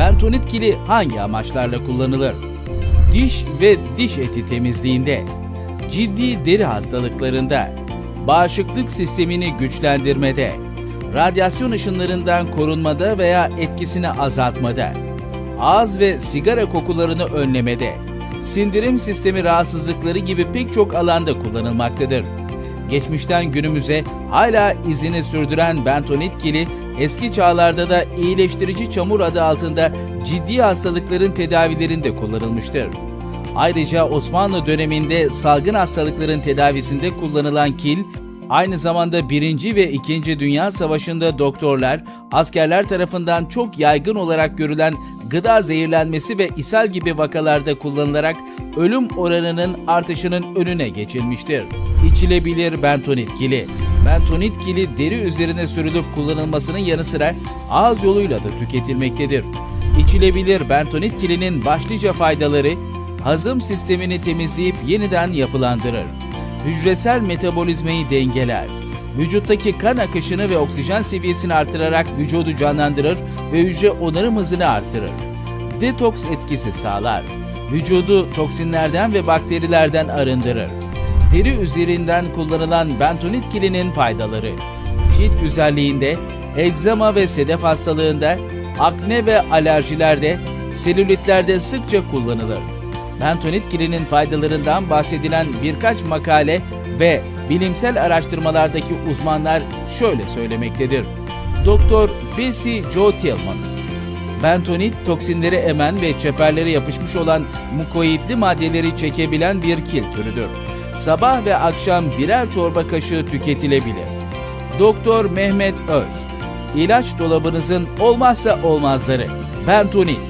Bentonit kili hangi amaçlarla kullanılır? Diş ve diş eti temizliğinde, ciddi deri hastalıklarında, bağışıklık sistemini güçlendirmede, radyasyon ışınlarından korunmada veya etkisini azaltmada, ağız ve sigara kokularını önlemede, sindirim sistemi rahatsızlıkları gibi pek çok alanda kullanılmaktadır. Geçmişten günümüze hala izini sürdüren bentonit kili eski çağlarda da iyileştirici çamur adı altında ciddi hastalıkların tedavilerinde kullanılmıştır. Ayrıca Osmanlı döneminde salgın hastalıkların tedavisinde kullanılan kil, aynı zamanda 1. ve 2. Dünya Savaşı'nda doktorlar, askerler tarafından çok yaygın olarak görülen gıda zehirlenmesi ve ishal gibi vakalarda kullanılarak ölüm oranının artışının önüne geçilmiştir. İçilebilir bentonit kili. Bentonit kili deri üzerine sürülüp kullanılmasının yanı sıra ağız yoluyla da tüketilmektedir. İçilebilir bentonit kilinin başlıca faydaları hazım sistemini temizleyip yeniden yapılandırır. Hücresel metabolizmayı dengeler. Vücuttaki kan akışını ve oksijen seviyesini artırarak vücudu canlandırır ve hücre onarım hızını artırır. Detoks etkisi sağlar. Vücudu toksinlerden ve bakterilerden arındırır. Deri üzerinden kullanılan bentonit kilinin faydaları. Cilt güzelliğinde, egzama ve sedef hastalığında, akne ve alerjilerde, selülitlerde sıkça kullanılır. Bentonit kilinin faydalarından bahsedilen birkaç makale ve bilimsel araştırmalardaki uzmanlar şöyle söylemektedir. Doktor Bessie Joe Tillman, Bentonit toksinleri emen ve çeperlere yapışmış olan mukoidli maddeleri çekebilen bir kil türüdür. Sabah ve akşam birer çorba kaşığı tüketilebilir. Doktor Mehmet Öz, İlaç dolabınızın olmazsa olmazları. Bentonit